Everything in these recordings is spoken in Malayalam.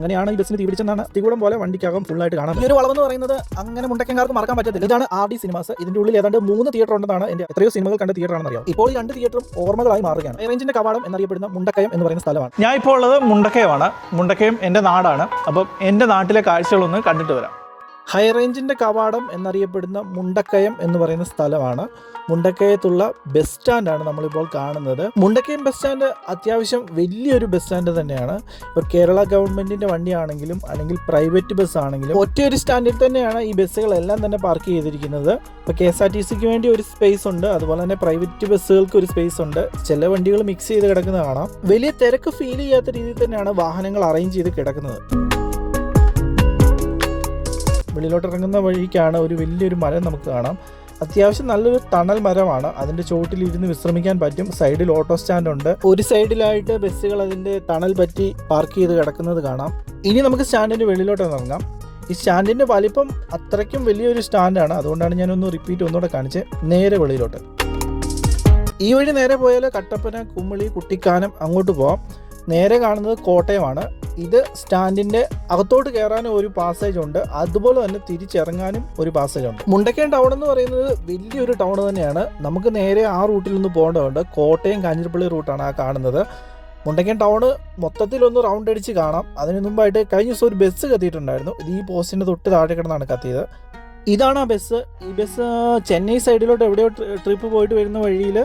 അങ്ങനെയാണ് ഈ ബസ്സിന് തീപിടിച്ചെന്നാണ് തികൂടം പോലെ വണ്ടിക്കകം ഫുള്ളായിട്ട് കാണാം ഈ ഒരു വളവെന്ന് പറയുന്നത് അങ്ങനെ മുണ്ടക്കൻകാർക്ക് മറക്കാൻ പറ്റത്തില്ല. ഇതാണ് ആർ ഡി സിനിമാസ്. ഇതിന്റെ ഉള്ളിൽ ഏതാണ്ട് മൂന്ന് തിയേറ്റർ ഉണ്ടെന്നാണ് എന്റെ എത്രയോ സിനിമകൾ കണ്ട തിയേറ്റർ ആണെന്ന് അറിയാം. ഇപ്പോൾ ഈ രണ്ട് തിയേറ്ററും ഓർമ്മകളായി മാറുകയാണ്. റേഞ്ചിന്റെ കവാടം എന്നറിയപ്പെടുന്ന മുണ്ടക്കയം എന്ന് പറയുന്ന സ്ഥലമാണ്. ഞാൻ ഇപ്പോൾ ഉള്ളത് മുണ്ടക്കയമാണ്. മുണ്ടക്കയം എന്റെ നാടാണ്. അപ്പം എന്റെ നാട്ടിലെ കാഴ്ചകളൊന്ന് കണ്ടിട്ട് വരാം. ഹൈ റേഞ്ചിന്റെ കവാടം എന്നറിയപ്പെടുന്ന മുണ്ടക്കയം എന്ന് പറയുന്ന സ്ഥലമാണ്. മുണ്ടക്കയത്തുള്ള ബസ് സ്റ്റാൻഡാണ് നമ്മളിപ്പോൾ കാണുന്നത്. മുണ്ടക്കയം ബസ് സ്റ്റാൻഡ് അത്യാവശ്യം വലിയൊരു ബസ് സ്റ്റാൻഡ് തന്നെയാണ്. ഇപ്പോൾ കേരള ഗവൺമെന്റിന്റെ വണ്ടിയാണെങ്കിലും അല്ലെങ്കിൽ പ്രൈവറ്റ് ബസ് ആണെങ്കിലും ഒറ്റയൊരു സ്റ്റാൻഡിൽ തന്നെയാണ് ഈ ബസ്സുകളെല്ലാം തന്നെ പാർക്ക് ചെയ്തിരിക്കുന്നത്. ഇപ്പോൾ കെ എസ് ആർ ടി സിക്ക് വേണ്ടി ഒരു സ്പേസ് ഉണ്ട്. അതുപോലെ തന്നെ പ്രൈവറ്റ് ബസ്സുകൾക്ക് ഒരു സ്പേസ് ഉണ്ട്. ചില വണ്ടികൾ മിക്സ് ചെയ്ത് കിടക്കുന്നത് കാണാം. വലിയ തിരക്ക് ഫീൽ ചെയ്യാത്ത രീതിയിൽ തന്നെയാണ് വാഹനങ്ങൾ അറേഞ്ച് ചെയ്ത് കിടക്കുന്നത്. വെളിയിലോട്ട് ഇറങ്ങുന്ന വഴിക്കാണ് ഒരു വലിയൊരു മരം നമുക്ക് കാണാം. അത്യാവശ്യം നല്ലൊരു തണൽ മരമാണ്. അതിന്റെ ചോട്ടിൽ ഇരുന്ന് വിശ്രമിക്കാൻ പറ്റും. സൈഡിൽ ഓട്ടോ സ്റ്റാൻഡ് ഉണ്ട്. ഒരു സൈഡിലായിട്ട് ബസ്സുകൾ അതിന്റെ തണൽ പറ്റി പാർക്ക് ചെയ്ത് കിടക്കുന്നത് കാണാം. ഇനി നമുക്ക് സ്റ്റാൻഡിന്റെ വെളിയിലോട്ട് ഇറങ്ങാം. ഈ സ്റ്റാൻഡിന്റെ വലിപ്പം അത്രയ്ക്കും വലിയൊരു സ്റ്റാൻഡാണ്. അതുകൊണ്ടാണ് ഞാനൊന്ന് റിപ്പീറ്റ് ഒന്നുകൂടെ കാണിച്ച്. നേരെ വെളിയിലോട്ട്. ഈ വഴി നേരെ പോയാൽ കട്ടപ്പന കുമ്മിളി കുട്ടിക്കാനം അങ്ങോട്ട് പോവാം. നേരെ കാണുന്നത് കോട്ടയമാണ്. ഇത് സ്റ്റാൻഡിന്റെ അകത്തോട്ട് കയറാനും ഒരു പാസേജ് ഉണ്ട്. അതുപോലെ തന്നെ തിരിച്ചിറങ്ങാനും ഒരു പാസേജ് ഉണ്ട്. മുണ്ടക്കയം ടൗൺ എന്ന് പറയുന്നത് വലിയൊരു ടൗൺ തന്നെയാണ്. നമുക്ക് നേരെ ആ റൂട്ടിൽ നിന്ന് പോകേണ്ടതുണ്ട്. കോട്ടയം കാഞ്ഞിരപ്പള്ളി റൂട്ടാണ് ആ കാണുന്നത്. മുണ്ടക്കയം ടൗൺ മൊത്തത്തിൽ ഒന്ന് റൗണ്ട് അടിച്ച് കാണാം. അതിന് മുമ്പായിട്ട് കഴിഞ്ഞ ദിവസം ഒരു ബസ് കത്തിയിട്ടുണ്ടായിരുന്നു. ഇത് ഈ പോസ്റ്റിന്റെ തൊട്ട് താഴെ കിടന്നാണ് കത്തിയത്. ഇതാണ് ആ ബസ്. ഈ ബസ് ചെന്നൈ സൈഡിലോട്ട് എവിടെയോ ട്രിപ്പ് പോയിട്ട് വരുന്ന വഴിയിൽ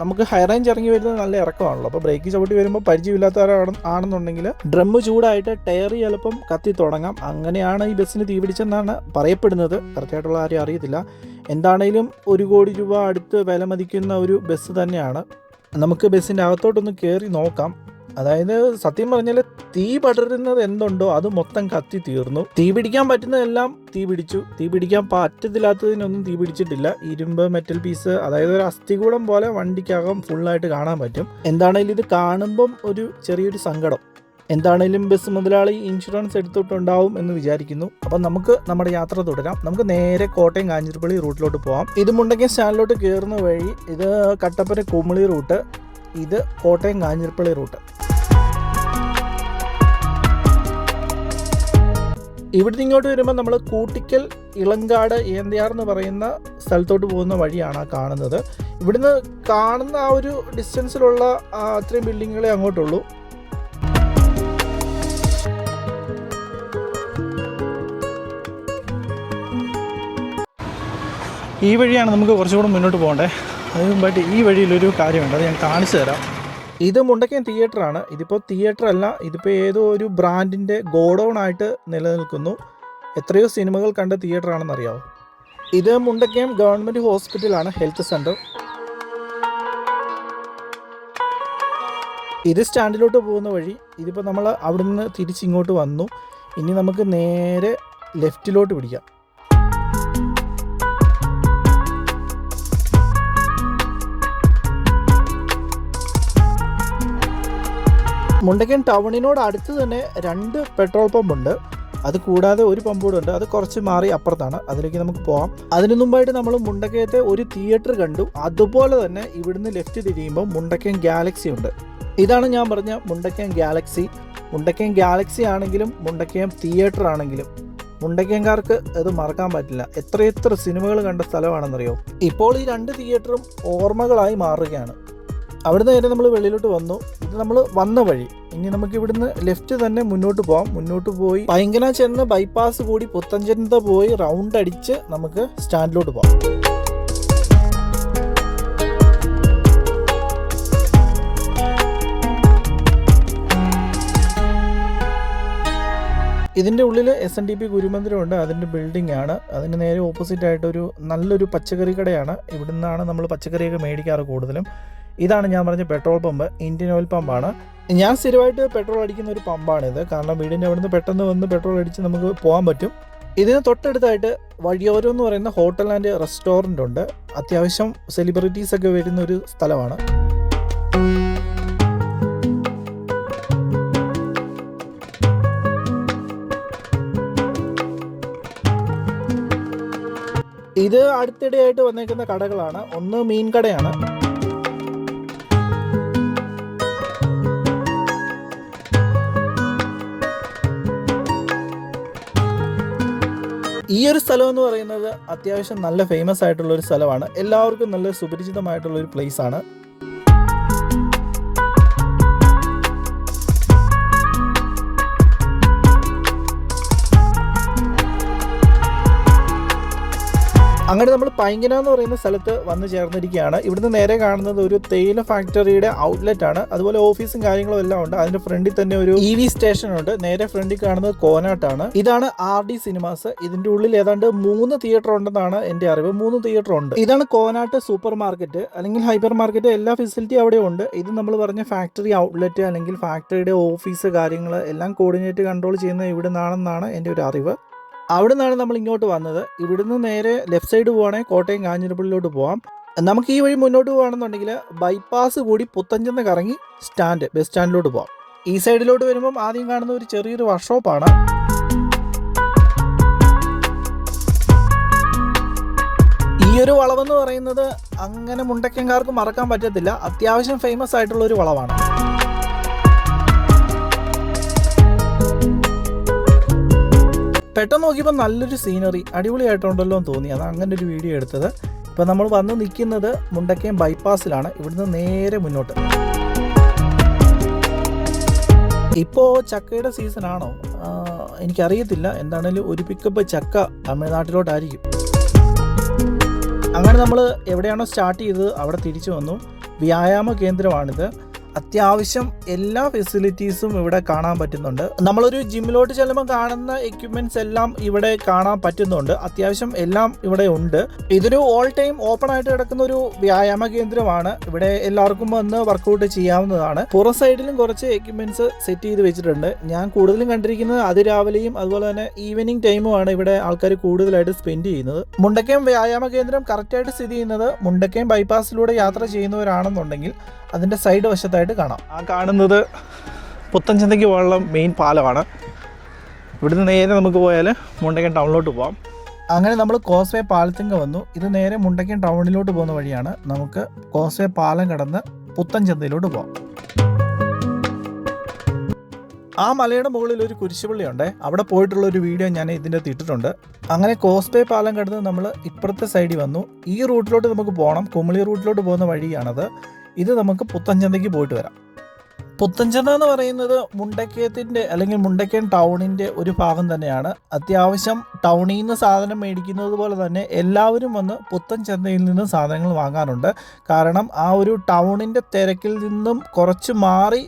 നമുക്ക് ഹൈ റേഞ്ച് ഇറങ്ങി വരുന്നത് നല്ല ഇറക്കമാണല്ലോ. അപ്പോൾ ബ്രേക്ക് ചവിട്ടി വരുമ്പോൾ പരിചയമില്ലാത്തവരാണ് ആണെന്നുണ്ടെങ്കിൽ ഡ്രം ചൂടായിട്ട് ടയർ ചിലപ്പം കത്തി തുടങ്ങാം. അങ്ങനെയാണ് ഈ ബസ്സിന് തീപിടിച്ചെന്നാണ് പറയപ്പെടുന്നത്. കറക്റ്റായിട്ടുള്ള ആരും അറിയത്തില്ല. എന്താണേലും ഒരു കോടി രൂപ അടുത്ത് വില മതിക്കുന്ന ഒരു ബസ് തന്നെയാണ്. നമുക്ക് ബസ്സിന്റെ അകത്തോട്ടൊന്ന് കയറി നോക്കാം. അതായത് സത്യം പറഞ്ഞാൽ തീ പടരുന്നത് എന്തുണ്ടോ അത് മൊത്തം കത്തി തീർന്നു. തീ പിടിക്കാൻ പറ്റുന്നതെല്ലാം തീ പിടിച്ചു. തീ പിടിക്കാൻ പറ്റത്തില്ലാത്തതിനൊന്നും തീ പിടിച്ചിട്ടില്ല. ഇരുമ്പ് മെറ്റൽ പീസ് അതായത് ഒരു അസ്ഥികൂടം പോലെ വണ്ടിക്കകം ഫുള്ളായിട്ട് കാണാൻ പറ്റും. എന്താണേലും ഇത് കാണുമ്പം ഒരു ചെറിയൊരു സങ്കടം. എന്താണേലും ബസ് മുതലാളി ഇൻഷുറൻസ് എടുത്തിട്ടുണ്ടാവും എന്ന് വിചാരിക്കുന്നു. അപ്പം നമുക്ക് നമ്മുടെ യാത്ര തുടരാം. നമുക്ക് നേരെ കോട്ടയം കാഞ്ഞിരപ്പള്ളി റൂട്ടിലോട്ട് പോവാം. ഇത് മുണ്ടക്കയം സ്റ്റാൻഡിലോട്ട് കയറുന്ന വഴി ഇത് കട്ടപ്പന കുമളി റൂട്ട്. ഇത് കോട്ടയം കാഞ്ഞിരപ്പള്ളി റൂട്ട്. ഇവിടുന്ന് ഇങ്ങോട്ട് വരുമ്പോൾ നമ്മൾ കൂട്ടിക്കൽ ഇളങ്കാട് ഏന്തിയാർ എന്ന് പറയുന്ന സ്ഥലത്തോട്ട് പോകുന്ന വഴിയാണ് ആ കാണുന്നത്. ഇവിടുന്ന് കാണുന്ന ആ ഒരു ഡിസ്റ്റൻസിലുള്ള അത്രയും ബിൽഡിങ്ങുകളെ അങ്ങോട്ടുള്ളൂ. ഈ വഴിയാണ് നമുക്ക് കുറച്ചുകൂടെ മുന്നോട്ട് പോകേണ്ടത് അതിന് മുമ്പായിട്ട് ഈ വഴിയിലൊരു കാര്യമുണ്ട്. അത് ഞാൻ കാണിച്ചു തരാം. ഇത് മുണ്ടക്കയം തിയേറ്റർ ആണ്. ഇതിപ്പോൾ തിയേറ്റർ അല്ല ഇതിപ്പോൾ ഏതോ ഒരു ബ്രാൻഡിന്റെ ഗോഡൗൺ ആയിട്ട് നിലനിൽക്കുന്നു. എത്രയോ സിനിമകൾ കണ്ട അറിയാമോ ഇത് മുണ്ടക്കയം ഗവൺമെന്റ് ഹോസ്പിറ്റലാണ് ഹെൽത്ത് സെന്റർ ഇത് സ്റ്റാൻഡിലോട്ട് പോകുന്ന വഴി ഇതിപ്പോൾ നമ്മൾ അവിടുന്ന് തിരിച്ചിങ്ങോട്ട് വന്നു. ഇനി നമുക്ക് നേരെ ലെഫ്റ്റിലോട്ട് പിടിക്കാം. മുണ്ടക്കൻ ടൗണിനോട് അടുത്ത് തന്നെ രണ്ട് പെട്രോൾ പമ്പ് ഉണ്ട് അത് കൂടാതെ ഒരു പമ്പ് കൂടെ ഉണ്ട്. അത് കുറച്ച് മാറി അപ്പുറത്താണ്. അതിലേക്ക് നമുക്ക് പോകാം അതിനു മുമ്പായിട്ട് നമ്മൾ മുണ്ടക്കയത്തെ ഒരു തിയേറ്റർ കണ്ടു. അതുപോലെ തന്നെ ഇവിടുന്ന് ലെഫ്റ്റ് തിരിയുമ്പോൾ മുണ്ടക്കയം ഗാലക്സി ഉണ്ട്. ഇതാണ് ഞാൻ പറഞ്ഞ മുണ്ടക്കയം ഗാലക്സി. മുണ്ടക്കയം ഗാലക്സി ആണെങ്കിലും മുണ്ടക്കയം തിയേറ്റർ ആണെങ്കിലും മുണ്ടക്കയംകാർക്ക് അത് മറക്കാൻ പറ്റില്ല. എത്രയെത്ര സിനിമകൾ കണ്ട സ്ഥലമാണെന്നറിയോ? ഇപ്പോൾ ഈ രണ്ട് തിയേറ്ററും ഓർമ്മകളായി മാറുകയാണ്. അവിടുന്ന് നേരെ നമ്മൾ വെളിയിലോട്ട് വന്നു. ഇത് നമ്മൾ വന്ന വഴി. ഇനി നമുക്ക് ഇവിടുന്ന് ലെഫ്റ്റ് തന്നെ മുന്നോട്ട് പോകാം മുന്നോട്ട് പോയി പൈങ്കന ചെന്ന് ബൈപ്പാസ് കൂടി പുത്തഞ്ചന്ത പോയി റൗണ്ട് അടിച്ച് നമുക്ക് സ്റ്റാൻഡിലോട്ട് പോകാം ഇതിന്റെ ഉള്ളിൽ എസ് എൻ ഡി പി ഗുരുമന്ദിരമുണ്ട്. അതിന്റെ ബിൽഡിംഗ് ആണ്. അതിന് നേരെ ഓപ്പോസിറ്റ് ആയിട്ടൊരു നല്ലൊരു പച്ചക്കറി കടയാണ്. ഇവിടുന്നാണ് നമ്മൾ പച്ചക്കറിയൊക്കെ മേടിക്കാറ് കൂടുതലും. ഇതാണ് ഞാൻ പറഞ്ഞ പെട്രോൾ പമ്പ് ഇന്ത്യൻ ഓയിൽ പമ്പാണ്. ഞാൻ സ്ഥിരമായിട്ട് പെട്രോൾ അടിക്കുന്ന ഒരു പമ്പാണിത് കാരണം വീടിന്റെ അവിടുന്ന് പെട്ടെന്ന് വന്ന് പെട്രോൾ അടിച്ച് നമുക്ക് പോകാൻ പറ്റും. ഇതിന് തൊട്ടടുത്തായിട്ട് വഴിയോരം എന്ന് പറയുന്ന ഹോട്ടൽ ആൻഡ് റെസ്റ്റോറന്റ് ഉണ്ട്. അത്യാവശ്യം സെലിബ്രിറ്റീസ് ഒക്കെ വരുന്ന ഒരു സ്ഥലമാണ്. ഇത് അടുത്തിടെയായിട്ട് വന്നേക്കുന്ന കടകളാണ്. ഒന്ന് മീൻ കടയാണ്. ഈ ഒരു സ്ഥലം എന്ന് പറയുന്നത് അത്യാവശ്യം നല്ല ഫേമസ് ആയിട്ടുള്ള ഒരു സ്ഥലമാണ്. എല്ലാവർക്കും നല്ല സുപരിചിതമായിട്ടുള്ള ഒരു പ്ലേസ് ആണ്. അങ്ങനെ നമ്മൾ പൈങ്കന എന്ന് പറയുന്ന സ്ഥലത്ത് വന്നു ചേർന്നിരിക്കുകയാണ്. ഇവിടുന്ന് നേരെ കാണുന്നത് ഒരു തേയില ഫാക്ടറിയുടെ ഔട്ട്ലെറ്റ് ആണ്. അതുപോലെ ഓഫീസും കാര്യങ്ങളും എല്ലാം ഉണ്ട്. അതിന്റെ ഫ്രണ്ടിൽ തന്നെ ഒരു ഇ വി സ്റ്റേഷൻ ഉണ്ട്. നേരെ ഫ്രണ്ടിൽ കാണുന്നത് കോനാട്ടാണ്. ഇതാണ് ആർ ഡി സിനിമാസ് ഇതിന്റെ ഉള്ളിൽ ഏതാണ്ട് മൂന്ന് തിയേറ്റർ ഉണ്ടെന്നാണ് എന്റെ അറിവ്. മൂന്ന് തിയേറ്റർ ഉണ്ട്. ഇതാണ് കോനാട്ട് സൂപ്പർ മാർക്കറ്റ് അല്ലെങ്കിൽ ഹൈപ്പർ മാർക്കറ്റ് എല്ലാ ഫെസിലിറ്റി അവിടെ ഉണ്ട്. ഇത് നമ്മൾ പറഞ്ഞ ഫാക്ടറി ഔട്ട്ലെറ്റ് അല്ലെങ്കിൽ ഫാക്ടറിയുടെ ഓഫീസ് കാര്യങ്ങൾ എല്ലാം കോർഡിനേറ്റ് കൺട്രോൾ ചെയ്യുന്നത് ഇവിടെ നിന്നാണെന്നാണ് എന്റെ ഒരു അറിവ്. അവിടെ നിന്നാണ് നമ്മൾ ഇങ്ങോട്ട് വന്നത്. ഇവിടുന്ന് നേരെ ലെഫ്റ്റ് സൈഡ് പോവുകയാണെങ്കിൽ കോട്ടയം കാഞ്ഞിരപ്പള്ളിയിലോട്ട് പോവാം. നമുക്ക് ഈ വഴി മുന്നോട്ട് പോകുകയാണെന്നുണ്ടെങ്കിൽ ബൈപ്പാസ് കൂടി പുത്തഞ്ചെന്ന് കറങ്ങി സ്റ്റാൻഡ് ബസ് സ്റ്റാൻഡിലോട്ട് പോവാം. ഈ സൈഡിലോട്ട് വരുമ്പം ആദ്യം കാണുന്ന ഒരു ചെറിയൊരു വർക്ക്ഷോപ്പാണ് ഈ ഒരു വളവെന്ന് പറയുന്നത് അങ്ങനെ മുണ്ടക്കൻകാർക്ക് മറക്കാൻ പറ്റത്തില്ല. അത്യാവശ്യം ഫേമസ് ആയിട്ടുള്ള ഒരു വളവാണ്. പെട്ടെന്ന് നോക്കിയപ്പോൾ നല്ലൊരു സീനറി അടിപൊളിയായിട്ടുണ്ടല്ലോ എന്ന് തോന്നി. അതാണ് അങ്ങനെ ഒരു വീഡിയോ എടുത്തത്. ഇപ്പോൾ നമ്മൾ വന്ന് നിൽക്കുന്നത് മുണ്ടക്കയം ബൈപ്പാസിലാണ് ഇവിടുന്ന് നേരെ മുന്നോട്ട്. ഇപ്പോൾ ചക്കയുടെ സീസണാണോ എനിക്കറിയത്തില്ല. എന്താണേലും ഒരു പിക്കപ്പ് ചക്ക തമിഴ്നാട്ടിലോട്ടായിരിക്കും. അങ്ങനെ നമ്മൾ എവിടെയാണോ സ്റ്റാർട്ട് ചെയ്തത് അവിടെ തിരിച്ചു വന്നു. വ്യായാമ കേന്ദ്രമാണിത്. അത്യാവശ്യം എല്ലാ ഫെസിലിറ്റീസും ഇവിടെ കാണാൻ പറ്റുന്നുണ്ട്. നമ്മളൊരു ജിമ്മിലോട്ട് ചെല്ലുമ്പോൾ കാണുന്ന എക്യുപ്മെന്റ്സ് എല്ലാം ഇവിടെ കാണാൻ പറ്റുന്നുണ്ട്. അത്യാവശ്യം എല്ലാം ഇവിടെ ഉണ്ട്. ഇതൊരു ഓൾ ടൈം ഓപ്പൺ ആയിട്ട് കിടക്കുന്ന ഒരു വ്യായാമ കേന്ദ്രമാണ്. ഇവിടെ എല്ലാവർക്കും വന്ന് വർക്കൗട്ട് ചെയ്യാവുന്നതാണ്. പുറം സൈഡിലും കുറച്ച് എക്യുപ്മെന്റ്സ് സെറ്റ് ചെയ്ത് വെച്ചിട്ടുണ്ട്. ഞാൻ കൂടുതലും കണ്ടിരിക്കുന്നത് അതിരാവിലെയും അതുപോലെ തന്നെ ഈവനിങ് ടൈമുമാണ് ഇവിടെ ആൾക്കാർ കൂടുതലായിട്ട് സ്പെൻഡ് ചെയ്യുന്നത്. മുണ്ടക്കയം വ്യായാമ കേന്ദ്രം കറക്റ്റായിട്ട് സ്ഥിതി ചെയ്യുന്നത് മുണ്ടക്കയം ബൈപ്പാസിലൂടെ യാത്ര ചെയ്യുന്നവരാണെന്നുണ്ടെങ്കിൽ അതിന്റെ സൈഡ് വശത്തായിട്ട് കാണാം. ആ കാണുന്നത് പുത്തൻചന്തയ്ക്ക് പോകാനുള്ള മെയിൻ പാലമാണ്. ഇവിടുന്ന് നേരെ നമുക്ക് പോയാൽ മുണ്ടക്കൻ ടൗണിലോട്ട് പോകാം അങ്ങനെ നമ്മൾ കോസ്വേ പാലത്തിങ്ക വന്നു. ഇത് നേരെ മുണ്ടക്കൻ ടൗണിലോട്ട് പോകുന്ന വഴിയാണ് നമുക്ക് കോസ്വേ പാലം കടന്ന് പുത്തൻചന്തയിലോട്ട് പോകാം ആ മലയുടെ മുകളിൽ ഒരു കുരിശുപള്ളിയുണ്ട്. അവിടെ പോയിട്ടുള്ള ഒരു വീഡിയോ ഞാൻ ഇതിന്റെ തിട്ടിട്ടുണ്ട് ഇട്ടിട്ടുണ്ട്. അങ്ങനെ കോസ്പേ പാലം കടന്ന് നമ്മൾ ഇപ്പുറത്തെ സൈഡിൽ വന്നു. ഈ റൂട്ടിലോട്ട് നമുക്ക് പോകണം. കുമളി റൂട്ടിലോട്ട് പോകുന്ന വഴിയാണത്. ഇത് നമുക്ക് പുത്തഞ്ചന്തയ്ക്ക് പോയിട്ട് വരാം. പുത്തൻചന്ത എന്ന് പറയുന്നത് മുണ്ടക്കയത്തിന്റെ അല്ലെങ്കിൽ മുണ്ടക്കയം ടൗണിന്റെ ഒരു ഭാഗം തന്നെയാണ്. അത്യാവശ്യം ടൗണിൽ നിന്ന് സാധനം മേടിക്കുന്നത് പോലെ തന്നെ എല്ലാവരും വന്ന് പുത്തൻചന്തയിൽ നിന്ന് സാധനങ്ങൾ വാങ്ങാറുണ്ട്. കാരണം ആ ഒരു ടൗണിന്റെ തിരക്കിൽ നിന്നും കുറച്ച് മാറി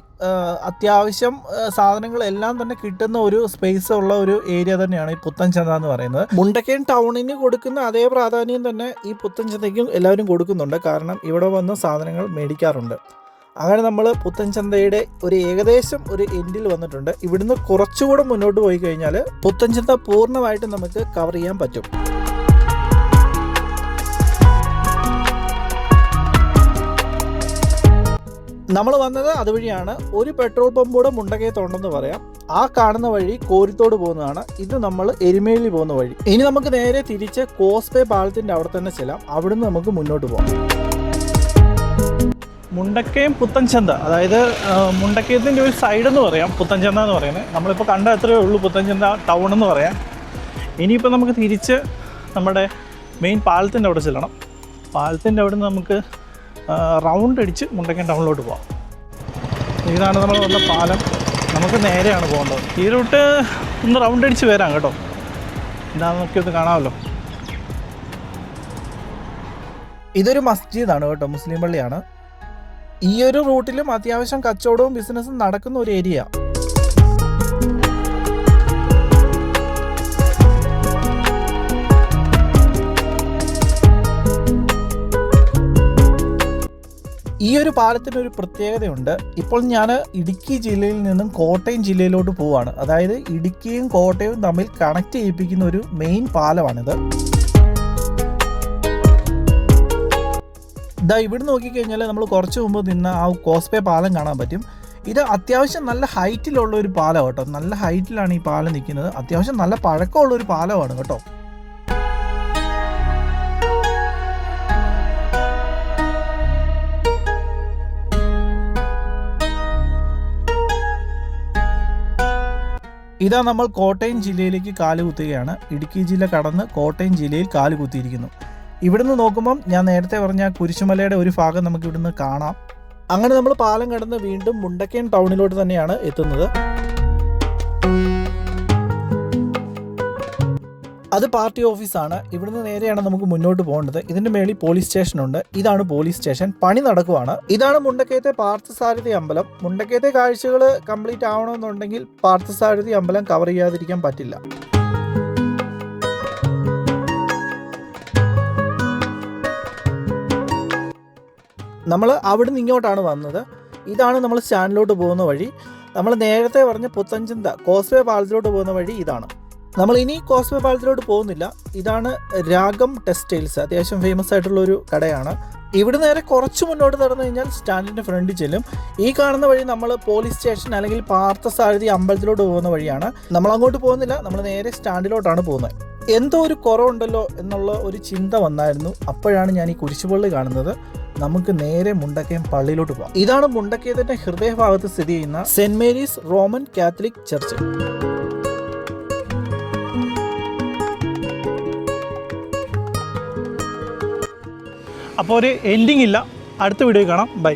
അത്യാവശ്യം സാധനങ്ങളെല്ലാം തന്നെ കിട്ടുന്ന ഒരു സ്പേസ് ഉള്ള ഒരു ഏരിയ തന്നെയാണ് ഈ പുത്തൻചന്ത എന്ന് പറയുന്നത്. മുണ്ടക്കയം ടൗണിന് കൊടുക്കുന്ന അതേ പ്രാധാന്യം തന്നെ ഈ പുത്തൻചന്തയ്ക്കും എല്ലാവരും കൊടുക്കുന്നുണ്ട്. കാരണം ഇവിടെ വന്ന് സാധനങ്ങൾ മേടിക്കാറുണ്ട്. അങ്ങനെ നമ്മൾ പുത്തൻചന്തയുടെ ഒരു ഏകദേശം ഒരു എൻഡിൽ വന്നിട്ടുണ്ട്. ഇവിടുന്ന് കുറച്ചുകൂടെ മുന്നോട്ട് പോയി കഴിഞ്ഞാൽ പുത്തൻചന്ത പൂർണമായിട്ട് നമുക്ക് കവർ ചെയ്യാൻ പറ്റും. നമ്മൾ വന്നത് അതുവഴിയാണ് ഒരു പെട്രോൾ പമ്പ് കൂടെ മുണ്ടകയത്തുണ്ടെന്ന് പറയാം. ആ കാണുന്ന വഴി കോരിത്തോട് പോകുന്നതാണ്. ഇത് നമ്മൾ എരുമേലി പോകുന്ന വഴി. ഇനി നമുക്ക് നേരെ തിരിച്ച് കോസ്പേ പാലത്തിന്റെ അവിടെ തന്നെ ചെല്ലാം. അവിടുന്ന് നമുക്ക് മുന്നോട്ട് പോകാം. മുണ്ടക്കയം പുത്തൻചന്ത. അതായത് മുണ്ടക്കയത്തിന്റെ ഒരു സൈഡ് എന്ന് പറയാം പുത്തൻചന്ത എന്ന് പറയുന്നത്. നമ്മളിപ്പോൾ കണ്ട അത്രയേ ഉള്ളൂ പുത്തൻചന്ത ടൗൺ എന്ന് പറയാം. ഇനിയിപ്പോൾ നമുക്ക് തിരിച്ച് നമ്മുടെ മെയിൻ പാലത്തിന്റെ അവിടെ ചെല്ലണം. പാലത്തിന്റെ അവിടെ നിന്ന് നമുക്ക് റൗണ്ട് അടിച്ച് മുണ്ടക്കയം ടൗണിലോട്ട് പോകാം ഇതാണ് നമ്മൾ വന്ന പാലം. നമുക്ക് നേരെയാണ് പോകേണ്ടത്. ഈ റൂട്ട് ഒന്ന് റൗണ്ട് അടിച്ച് വരാം കേട്ടോ. എന്താണെന്ന് നോക്കി ഒന്ന് കാണാമല്ലോ. ഇതൊരു മസ്ജിദാണ് കേട്ടോ മുസ്ലിം പള്ളിയാണ്. ഈ ഒരു റൂട്ടിലും അത്യാവശ്യം കച്ചവടവും ബിസിനസ്സും നടക്കുന്ന ഒരു ഏരിയ. ഈ ഒരു പാലത്തിന് ഒരു പ്രത്യേകതയുണ്ട്. ഇപ്പോൾ ഞാൻ ഇടുക്കി ജില്ലയിൽ നിന്നും കോട്ടയം ജില്ലയിലോട്ട് പോവാണ്. അതായത് ഇടുക്കിയും കോട്ടയവും തമ്മിൽ കണക്ട് ചെയ്യിപ്പിക്കുന്ന ഒരു മെയിൻ പാലമാണിത്. ഇതാ ഇവിടെ നോക്കിക്കഴിഞ്ഞാൽ നമ്മൾ കുറച്ച് മുമ്പ് നിന്ന ആ കോസ്പേ പാലം കാണാൻ പറ്റും. ഇത് അത്യാവശ്യം നല്ല ഹൈറ്റിലുള്ള ഒരു പാലം കേട്ടോ. നല്ല ഹൈറ്റിലാണ് ഈ പാലം നിൽക്കുന്നത് അത്യാവശ്യം നല്ല പഴക്കമുള്ള ഒരു പാലമാണ് കേട്ടോ. ഇതാ നമ്മൾ കോട്ടയം ജില്ലയിലേക്ക് കാലുകുത്തുകയാണ് ഇടുക്കി ജില്ല കടന്ന് കോട്ടയം ജില്ലയിൽ കാൽ കുത്തിയിരിക്കുന്നു. ഇവിടുന്ന് നോക്കുമ്പം ഞാൻ നേരത്തെ പറഞ്ഞ കുരിശുമലയുടെ ഒരു ഭാഗം നമുക്ക് ഇവിടുന്ന് കാണാം. അങ്ങനെ നമ്മൾ പാലം കടന്ന് വീണ്ടും മുണ്ടക്കയം ടൗണിലോട്ട് തന്നെയാണ് എത്തുന്നത്. അത് പാർട്ടി ഓഫീസാണ്. ഇവിടുന്ന് നേരെയാണ് നമുക്ക് മുന്നോട്ട് പോകേണ്ടത്. ഇതിന്റെ മേളിൽ പോലീസ് സ്റ്റേഷൻ ഉണ്ട്. ഇതാണ് പോലീസ് സ്റ്റേഷൻ. പണി നടക്കുവാണ്. ഇതാണ് മുണ്ടക്കയത്തെ പാർത്ഥസാരഥി അമ്പലം. മുണ്ടക്കയത്തെ കാഴ്ചകൾ കംപ്ലീറ്റ് ആവണമെന്നുണ്ടെങ്കിൽ പാർത്ഥസാരഥി അമ്പലം കവർ ചെയ്യാതിരിക്കാൻ പറ്റില്ല. നമ്മൾ അവിടുന്ന് ഇങ്ങോട്ടാണ് വന്നത്. ഇതാണ് നമ്മൾ സ്റ്റാൻഡിലോട്ട് പോകുന്ന വഴി. നമ്മൾ നേരത്തെ പറഞ്ഞ പുത്തഞ്ചിന്ത കോസ്വേ പാലത്തിലോട്ട് പോകുന്ന വഴി ഇതാണ്. നമ്മൾ ഇനി കോസ്വേ പാലത്തിലോട്ട് പോകുന്നില്ല. ഇതാണ് രാഗം ടെക്സ്റ്റൈൽസ്. അത്യാവശ്യം ഫേമസ് ആയിട്ടുള്ള ഒരു കടയാണ്. ഇവിടെ നേരെ കുറച്ച് മുന്നോട്ട് നടന്നു കഴിഞ്ഞാൽ സ്റ്റാൻഡിന്റെ ഫ്രണ്ടിൽ ചെല്ലും. ഈ കാണുന്ന വഴി നമ്മൾ പോലീസ് സ്റ്റേഷൻ അല്ലെങ്കിൽ പാർത്ഥസാരഥി അമ്പലത്തിലോട്ട് പോകുന്ന വഴിയാണ്. നമ്മൾ അങ്ങോട്ട് പോകുന്നില്ല. നമ്മൾ നേരെ സ്റ്റാൻഡിലോട്ടാണ് പോകുന്നത്. എന്തോ ഒരു കുറവുണ്ടല്ലോ എന്നുള്ള ഒരു ചിന്ത വന്നായിരുന്നു. അപ്പോഴാണ് ഞാൻ ഈ കുരിശുപള്ളി കാണുന്നത്. നമുക്ക് നേരെ മുണ്ടക്കയം പള്ളിയിലോട്ട് പോകാം ഇതാണ് മുണ്ടക്കയത്തിന്റെ ഹൃദയഭാഗത്ത് സ്ഥിതി ചെയ്യുന്ന Saint Mary's Roman Catholic church. അപ്പോൾ ഒരു എൻഡിങ് ഇല്ല. അടുത്ത വീഡിയോ കാണാം. ബൈ